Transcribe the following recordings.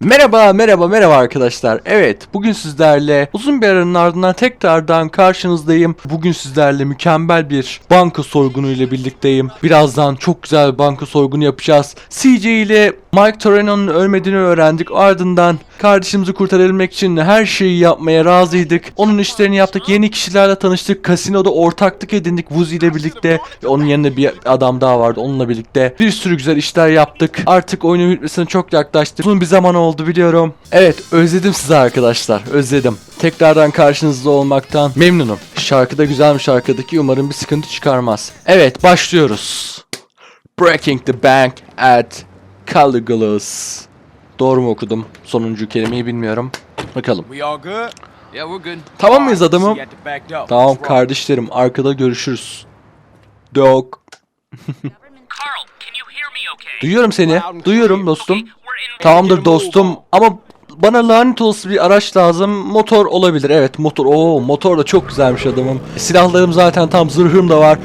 Merhaba, merhaba, merhaba arkadaşlar. Evet, bugün sizlerle uzun bir aranın ardından tekrardan karşınızdayım. Bugün sizlerle mükemmel bir banka soygunu ile birlikteyim. Birazdan çok güzel bir banka soygunu yapacağız. CJ ile Mike Torino'nun ölmediğini öğrendik. Ardından kardeşimizi kurtarabilmek için her şeyi yapmaya razıydık. Onun işlerini yaptık. Yeni kişilerle tanıştık. Kasinoda ortaklık edindik Vuzi ile birlikte. Ve onun yanında bir adam daha vardı onunla birlikte. Bir sürü güzel işler yaptık. Artık oyunun bitmesine çok yaklaştık. Uzun bir zaman oldu biliyorum. Evet özledim sizi arkadaşlar. Özledim. Tekrardan karşınızda olmaktan memnunum. Şarkı da güzelmiş şarkıdaki. Umarım bir sıkıntı çıkarmaz. Evet başlıyoruz. Breaking the bank at Caligula's. Doğru mu okudum? Sonuncu kelimeyi bilmiyorum. Bakalım. Tamam mıyız adamım? Tamam kardeşlerim arkada görüşürüz. Okay? Duyuyorum seni. Duyuyorum dostum. Tamamdır dostum ama bana lanet olası bir araç lazım. Motor olabilir. Evet motor. Oo motor da çok güzelmiş adamım. Silahlarım zaten tam zırhım da var.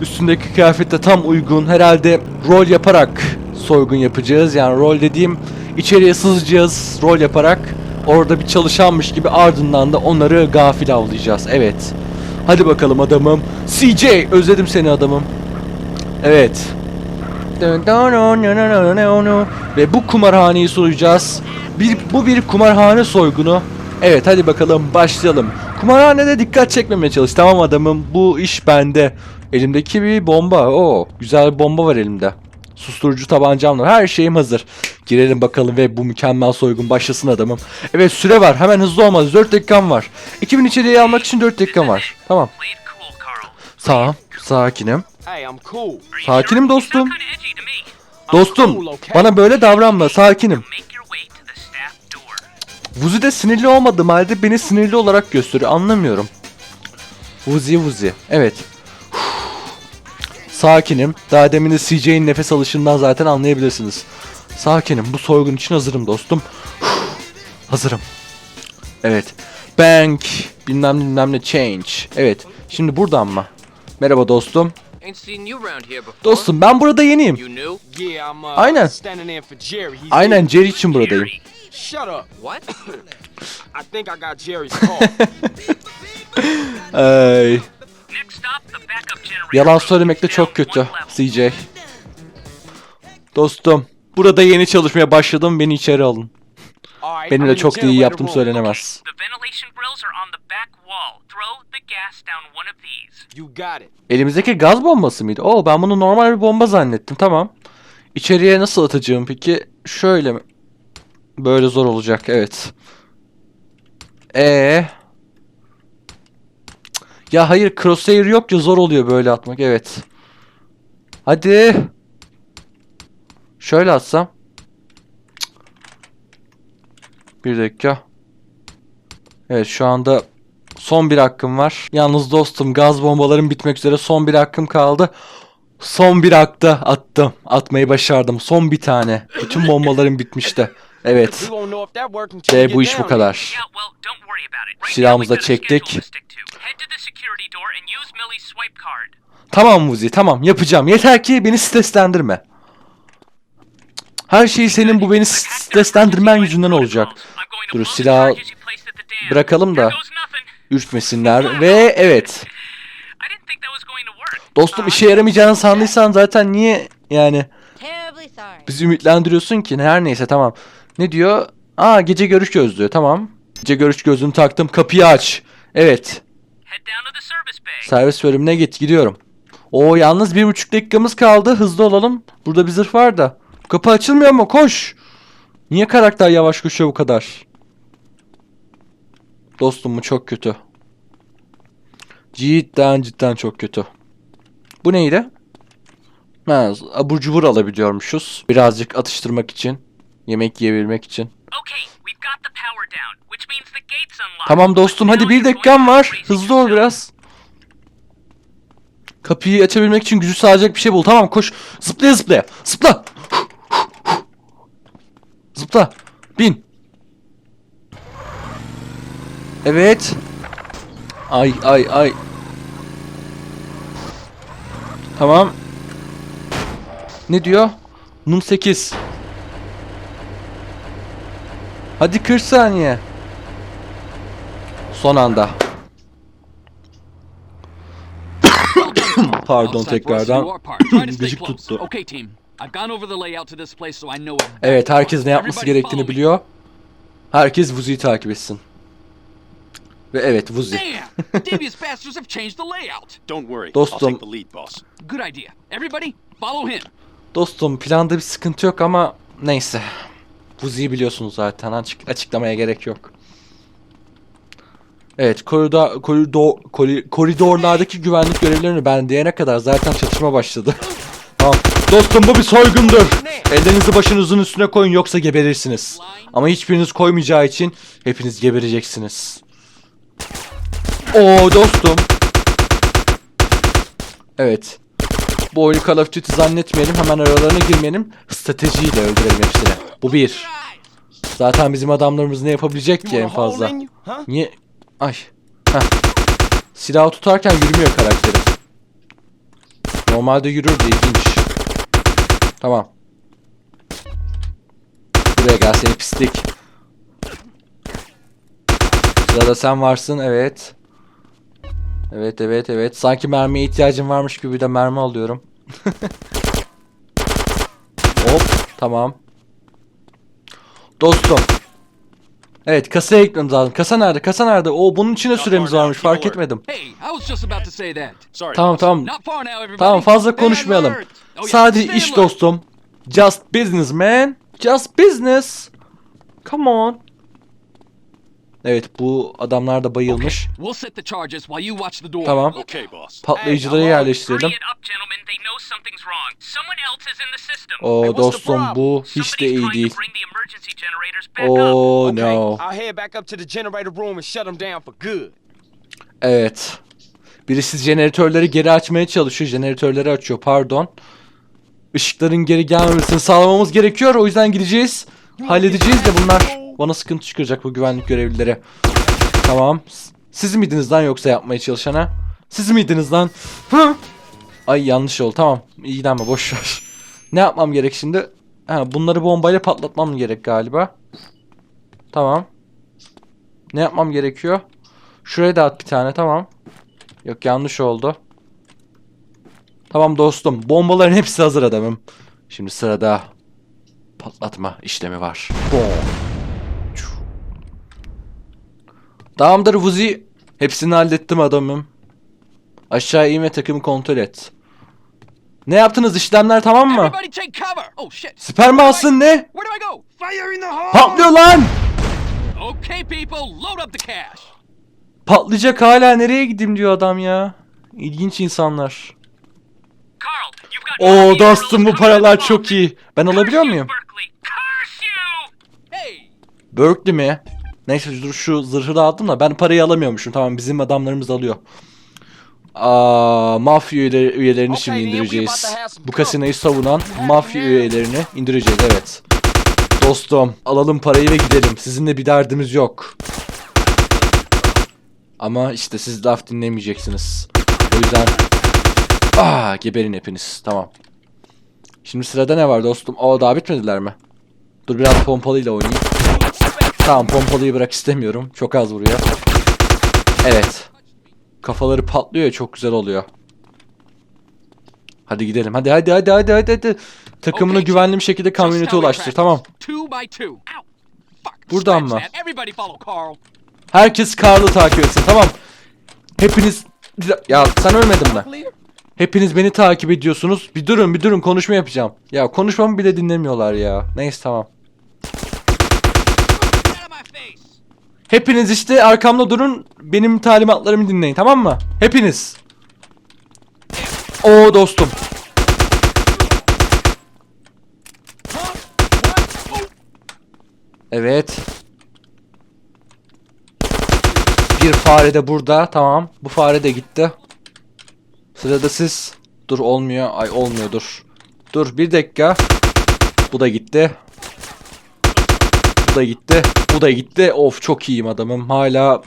Üstündeki kıyafet de tam uygun. Herhalde rol yaparak soygun yapacağız. Yani rol dediğim içeriye sızacağız rol yaparak. Orada bir çalışanmış gibi ardından da onları gafil avlayacağız. Evet. Hadi bakalım adamım. CJ özledim seni adamım. Evet. Ve bu kumarhaneyi soyacağız. Bir, bu bir kumarhane soygunu. Evet hadi bakalım başlayalım. Kumarhanede dikkat çekmemeye çalış. Tamam adamım bu iş bende. Elimdeki bir bomba. Oo güzel bir bomba var elimde. Susturucu tabancam var. Her şeyim hazır. Girelim bakalım ve bu mükemmel soygun başlasın adamım. Evet süre var. Hemen hızlı olmaz. 4 dakikam var. 2000 içeriye almak için 4 dakikam var. Tamam. Tamam. Sakinim. Sakinim dostum. Dostum bana böyle davranma. Sakinim. Vuzi de sinirli olmadığım halde beni sinirli olarak gösteriyor. Anlamıyorum. Vuzi Vuzi. Evet. Sakinim. Daha demin de CJ'in nefes alışından zaten anlayabilirsiniz. Sakinim. Bu soygun için hazırım dostum. hazırım. Evet. Bank. Bilmem bilmem ne change. Evet. Şimdi buradan mı? Merhaba dostum. Dostum ben burada yeniyim. Uh, Aynen. Aynen. Jerry için buradayım. Shut up. What? I think I got Jerry's call. Ay. Yalan söylemek de çok kötü. CJ. Dostum, burada yeni çalışmaya başladım. Beni içeri alın. All right, Benim I'm de in the çok da iyi yaptım söylenemez. Elimizdeki gaz bombası mıydı? Oo ben bunu normal bir bomba zannettim. Tamam. İçeriye nasıl atacağım peki? Şöyle mi? Böyle zor olacak. Evet. Ee. Ya hayır crosshair yok ya zor oluyor böyle atmak. Evet. Hadi. Şöyle atsam. Bir dakika. Evet şu anda Son bir hakkım var. Yalnız dostum gaz bombalarım bitmek üzere. Son bir hakkım kaldı. Son bir hakta attım. Atmayı başardım. Son bir tane. Bütün bombalarım bitmişti. Evet. get bu iş bu kadar. Silahımızı da çektik. Tamam Muzi tamam yapacağım. Yeter ki beni streslendirme. Her şey senin bu beni streslendirmen yüzünden olacak. Dur silahı bırakalım da ürkmesinler. Ve evet. Dostum işe yaramayacağını sandıysan zaten niye yani bizi ümitlendiriyorsun ki her neyse tamam. Ne diyor? Aa gece görüş gözlüğü tamam. Gece görüş gözlüğünü taktım kapıyı aç. Evet servis bölümüne git gidiyorum. Oo yalnız bir buçuk dakikamız kaldı hızlı olalım. Burada bir zırh var da. Kapı açılmıyor mu koş. Niye karakter yavaş koşuyor bu kadar? Dostum bu çok kötü. Cidden cidden çok kötü. Bu neydi? Ha, abur cubur alabiliyormuşuz. Birazcık atıştırmak için. Yemek yiyebilmek için. Tamam dostum hadi bir dakikam var. Hızlı ol biraz. Kapıyı açabilmek için gücü sağlayacak bir şey bul. Tamam koş. Zıplaya zıplaya. Zıpla. Zıpla. Bin. Evet. Ay ay ay. Tamam. Ne diyor? Num 8. Hadi 40 saniye. Son anda. Pardon tekrardan. Gıcık tuttu. Evet herkes ne yapması gerektiğini biliyor. Herkes Vuzi'yi takip etsin. Ve evet Vuzi. Dostum. Dostum planda bir sıkıntı yok ama neyse. Vuzi'yi biliyorsunuz zaten açık, açıklamaya gerek yok. Evet koridor, koridor, kori- koridorlardaki güvenlik görevlerini ben diyene kadar zaten çatışma başladı. tamam. Dostum bu bir soygundur. Ellerinizi başınızın üstüne koyun yoksa geberirsiniz. Ama hiçbiriniz koymayacağı için hepiniz gebereceksiniz. Oo dostum. Evet. Bu oyunu Call of Duty zannetmeyelim. Hemen aralarına girmeyelim. Stratejiyle öldürelim hepsini. Bu bir. Zaten bizim adamlarımız ne yapabilecek ki en fazla? Niye? Ay. Heh. Silahı tutarken yürümüyor karakteri. Normalde yürürdü ilginç. Tamam. Buraya gel seni pislik. Sırada sen varsın evet. Evet evet evet. Sanki mermiye ihtiyacım varmış gibi de mermi alıyorum. Hop tamam. Dostum. Evet kasaya gitmemiz lazım. Kasa nerede? Kasa nerede? O bunun içine süremiz varmış. Fark etmedim. Tamam tamam. Tamam fazla konuşmayalım. Oh, Sadece iş dostum. Just business man. Just business. Come on. Evet bu adamlar da bayılmış. Tamam. Okay, boss. Patlayıcıları Hey, yerleştirelim. The dostum bu hiç de iyi değil. Oh no. I'll head back up to the generator room and shut them down for good. Evet. Birisi jeneratörleri geri açmaya çalışıyor. Jeneratörleri açıyor pardon. Işıkların geri gelmemesini sağlamamız gerekiyor. O yüzden gideceğiz. Halledeceğiz de bunlar bana sıkıntı çıkaracak bu güvenlik görevlileri. Tamam. Siz miydiniz lan yoksa yapmaya çalışana? Siz miydiniz lan? Hı? Ay yanlış oldu. Tamam. İlgilenme boş. Ne yapmam gerek şimdi? Ha, bunları bombayla patlatmam gerek galiba. Tamam. Ne yapmam gerekiyor? Şuraya da at bir tane tamam. Yok yanlış oldu. Tamam dostum. Bombaların hepsi hazır adamım. Şimdi sırada patlatma işlemi var. Boom. Tamamdır Vuzi. Hepsini hallettim adamım. Aşağı in ve takımı kontrol et. Ne yaptınız işlemler tamam mı? Oh shit. Sperm alsın ne? Patlıyor lan! Okay, people, load up the cash. Patlayacak hala nereye gideyim diyor adam ya. İlginç insanlar. Rocky dostum bu paralar çok iyi. Ben alabiliyor muyum? Berkeley mi? Neyse dur şu zırhı da aldım da ben parayı alamıyormuşum. Tamam bizim adamlarımız alıyor. Aa, mafya üyeleri, üyelerini şimdi indireceğiz. Bu kasinoyu savunan mafya üyelerini indireceğiz evet. Dostum alalım parayı ve gidelim. Sizinle bir derdimiz yok. Ama işte siz laf dinlemeyeceksiniz. O yüzden... Ah geberin hepiniz. Tamam. Şimdi sırada ne var dostum? Aa daha bitmediler mi? Dur biraz pompalıyla oynayayım. Tamam pompalıyı bırak istemiyorum. Çok az vuruyor. Evet. Kafaları patlıyor ya çok güzel oluyor. Hadi gidelim. Hadi hadi hadi hadi hadi hadi. Takımını Okay, güvenli bir şekilde kamyonete ulaştır. Tamam. Buradan mı? Herkes Karl'ı takip etsin. Tamam. Hepiniz... Ya sen ölmedin mi? Hepiniz beni takip ediyorsunuz. Bir durun bir durun konuşma yapacağım. Ya konuşmamı bile dinlemiyorlar ya. Neyse tamam. Hepiniz işte arkamda durun. Benim talimatlarımı dinleyin tamam mı? Hepiniz. Oo dostum. Evet. Bir fare de burada. Tamam. Bu fare de gitti. Sırada siz. Dur olmuyor. Ay olmuyor dur. Dur bir dakika. Bu da gitti. Bu da gitti. Bu da gitti. Of çok iyiyim adamım. Hala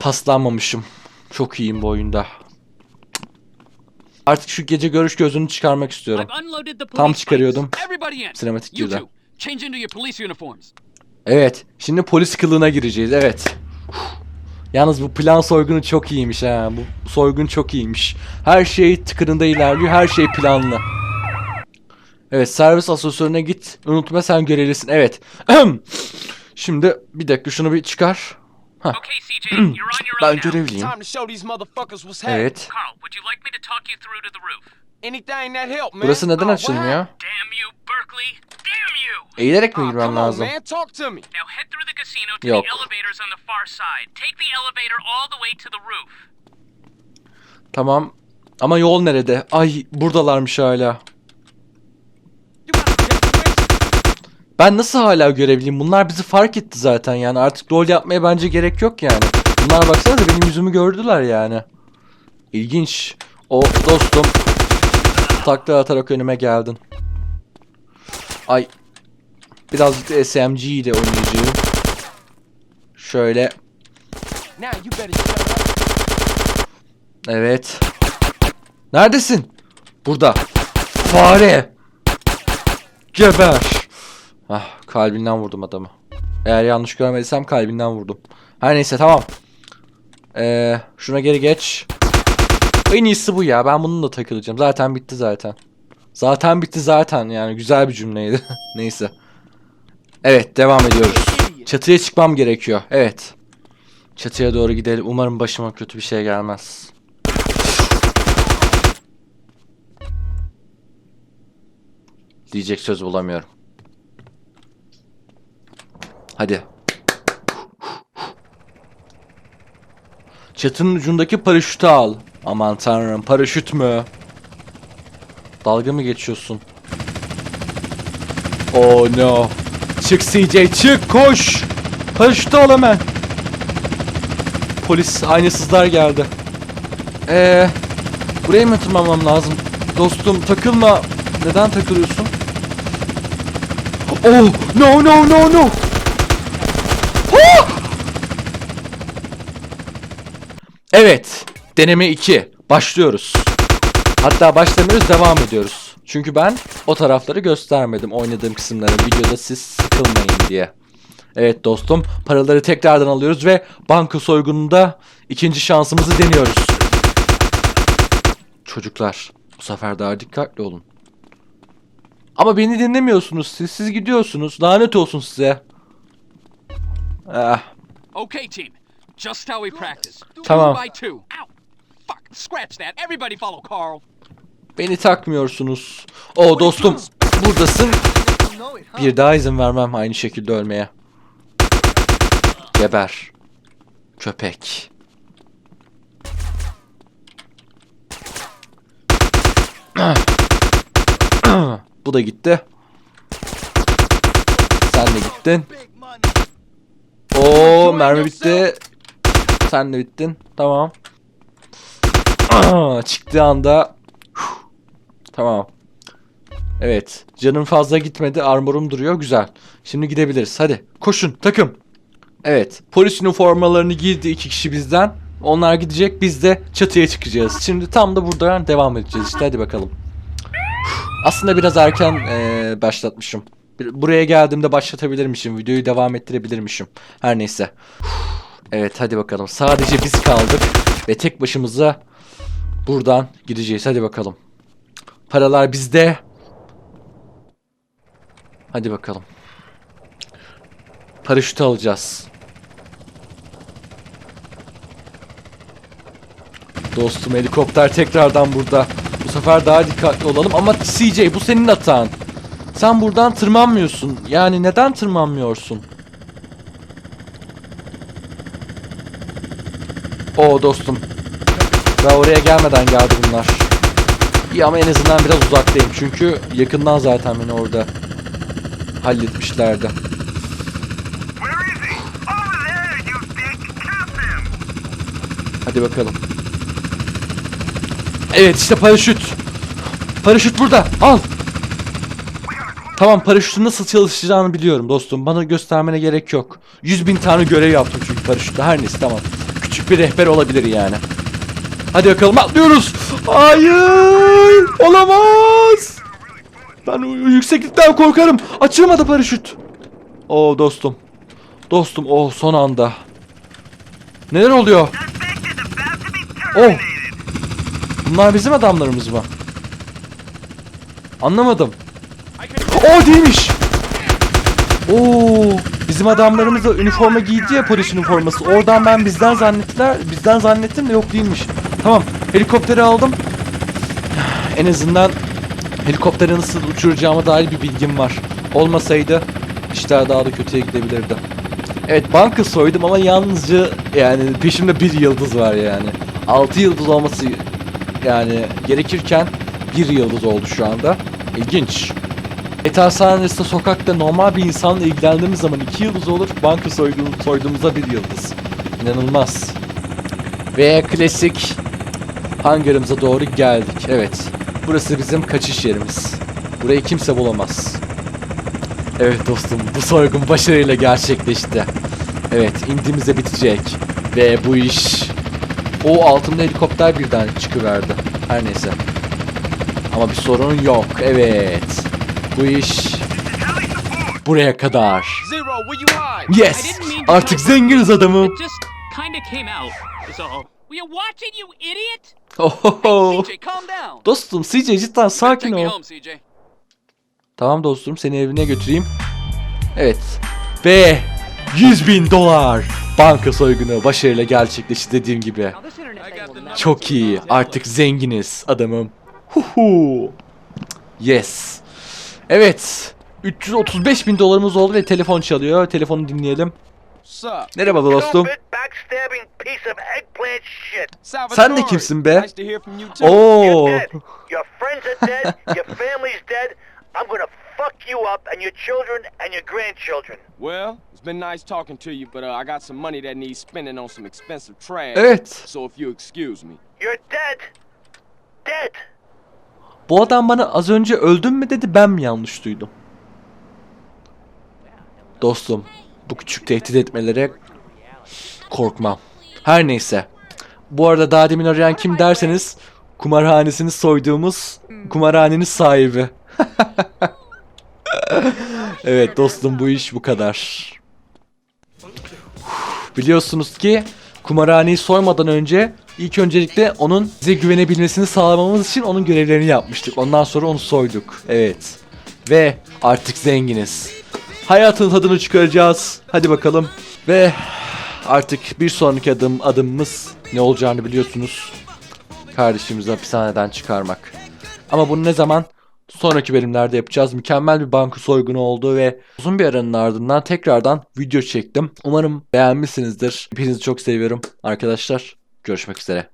paslanmamışım. Çok iyiyim bu oyunda. Artık şu gece görüş gözünü çıkarmak istiyorum. Tam çıkarıyordum. Sinematik girdi. Evet. Şimdi polis kılığına gireceğiz. Evet. Yalnız bu plan soygunu çok iyiymiş ha. Bu soygun çok iyiymiş. Her şey tıkırında ilerliyor. Her şey planlı. Evet servis asansörüne git. Unutma sen görevlisin. Evet. Şimdi bir dakika şunu bir çıkar. Ben görevliyim. Evet. Burası neden Oh, açılmıyor? Eğilerek mi Oh, girmem on, lazım? Yok. Tamam. Ama yol nerede? Ay buradalarmış hala. You got a situation? Ben nasıl hala görevliyim? Bunlar bizi fark etti zaten yani. Artık rol yapmaya bence gerek yok yani. Bunlar baksana benim yüzümü gördüler yani. İlginç. O dostum. Takla atarak önüme geldin. Ay. Birazcık da SMG ile oynayacağım. Şöyle. Evet. Neredesin? Burada. Fare. Geber. Ah kalbinden vurdum adamı. Eğer yanlış görmediysem kalbinden vurdum. Her neyse tamam. Ee, şuna geri geç. En iyisi bu ya. Ben bununla takılacağım. Zaten bitti zaten. Zaten bitti zaten yani. Güzel bir cümleydi. neyse. Evet devam ediyoruz. Çatıya çıkmam gerekiyor. Evet. Çatıya doğru gidelim. Umarım başıma kötü bir şey gelmez. Diyecek söz bulamıyorum. Hadi. Çatının ucundaki paraşütü al. Aman tanrım paraşüt mü? Dalga mı geçiyorsun? Oh no. Çık CJ çık koş. Paraşütü al hemen. Polis aynasızlar geldi. Eee buraya mı tırmanmam lazım? Dostum takılma. Neden takılıyorsun? Oh no no no no. Evet. Deneme 2. Başlıyoruz. Hatta başlamıyoruz devam ediyoruz. Çünkü ben o tarafları göstermedim oynadığım kısımları videoda siz sıkılmayın diye. Evet dostum paraları tekrardan alıyoruz ve banka soygununda ikinci şansımızı deniyoruz. Çocuklar bu sefer daha dikkatli olun. Ama beni dinlemiyorsunuz siz. Siz gidiyorsunuz. Lanet olsun size. Ah, Okay, team. Just how we practice. Tamam. Two by two. Ow! Fuck. Scratch that. Everybody follow Carl. beni takmıyorsunuz. O dostum buradasın. Bir daha izin vermem aynı şekilde ölmeye. Geber. Köpek. Bu da gitti. Sen de gittin. Oo mermi bitti. Sen de bittin. Tamam. Çıktığı anda Tamam. Evet. Canım fazla gitmedi. Armorum duruyor. Güzel. Şimdi gidebiliriz. Hadi. Koşun. Takım. Evet. Polis üniformalarını giydi iki kişi bizden. Onlar gidecek. Biz de çatıya çıkacağız. Şimdi tam da buradan devam edeceğiz işte. Hadi bakalım. Aslında biraz erken eee, başlatmışım. Buraya geldiğimde başlatabilirmişim. Videoyu devam ettirebilirmişim. Her neyse. Evet hadi bakalım. Sadece biz kaldık. Ve tek başımıza buradan gideceğiz. Hadi bakalım. Paralar bizde. Hadi bakalım. Paraşütü alacağız. Dostum helikopter tekrardan burada. Bu sefer daha dikkatli olalım ama CJ bu senin hatan. Sen buradan tırmanmıyorsun. Yani neden tırmanmıyorsun? O dostum. Daha oraya gelmeden geldi bunlar. İyi ama en azından biraz uzaktayım. Çünkü yakından zaten beni orada halletmişlerdi. Hadi bakalım. Evet işte paraşüt. Paraşüt burada. Al. Tamam paraşütün nasıl çalışacağını biliyorum dostum. Bana göstermene gerek yok. 100 bin tane görev yaptım çünkü paraşütte. Her neyse tamam. Küçük bir rehber olabilir yani. Hadi bakalım atlıyoruz. Hayır. Olamaz. Ben o- yükseklikten korkarım. Açılmadı paraşüt. Oo dostum. Dostum oh son anda. Neler oluyor? Oh. Bunlar bizim adamlarımız mı? Anlamadım. O değilmiş. Oo, bizim adamlarımız da üniforma giydi ya polis üniforması. Oradan ben bizden zannettiler. Bizden zannettim de yok değilmiş. Tamam, helikopteri aldım. En azından helikopteri nasıl uçuracağıma dair bir bilgim var. Olmasaydı işler daha da kötüye gidebilirdi. Evet banka soydum ama yalnızca yani peşimde bir yıldız var yani. 6 yıldız olması yani gerekirken bir yıldız oldu şu anda. İlginç. Andreas'ta sokakta normal bir insanla ilgilendiğimiz zaman iki yıldız olur. Banka soyduğum, soyduğumuzda bir yıldız. İnanılmaz. Ve klasik hangarımıza doğru geldik. Evet. Burası bizim kaçış yerimiz. Burayı kimse bulamaz. Evet dostum bu soygun başarıyla gerçekleşti. Evet indimize bitecek. Ve bu iş... O altında helikopter birden çıkıverdi. Her neyse. Ama bir sorun yok. Evet. Bu iş... Buraya kadar. Yes! Artık zenginiz adamım. Ohoho. Dostum CJ cidden sakin ol. Tamam dostum seni evine götüreyim. Evet. Ve 100 bin dolar banka soygunu başarıyla gerçekleşti dediğim gibi. Çok iyi. Artık zenginiz adamım. Huhu. Yes. Evet. 335 bin dolarımız oldu ve telefon çalıyor. Telefonu dinleyelim. Merhaba dostum. Sen de kimsin be? Oo. Fuck you up and your children and your grandchildren. Well, it's been nice talking to you, but uh, I got some money that needs spending on some expensive trash. Evet. So if you excuse me. You're dead. Dead. Bu adam bana az önce öldün mü dedi ben mi yanlış duydum? Dostum bu küçük tehdit etmelere korkmam. Her neyse. Bu arada daha demin arayan kim derseniz kumarhanesini soyduğumuz kumarhanenin sahibi. evet dostum bu iş bu kadar. Biliyorsunuz ki kumarhaneyi soymadan önce ilk öncelikle onun bize güvenebilmesini sağlamamız için onun görevlerini yapmıştık. Ondan sonra onu soyduk. Evet. Ve artık zenginiz. Hayatın tadını çıkaracağız. Hadi bakalım. Ve artık bir sonraki adım adımımız ne olacağını biliyorsunuz. Kardeşimizi hapishaneden çıkarmak. Ama bunu ne zaman? Sonraki bölümlerde yapacağız. Mükemmel bir banka soygunu oldu ve uzun bir aranın ardından tekrardan video çektim. Umarım beğenmişsinizdir. Hepinizi çok seviyorum arkadaşlar. Görüşmek üzere.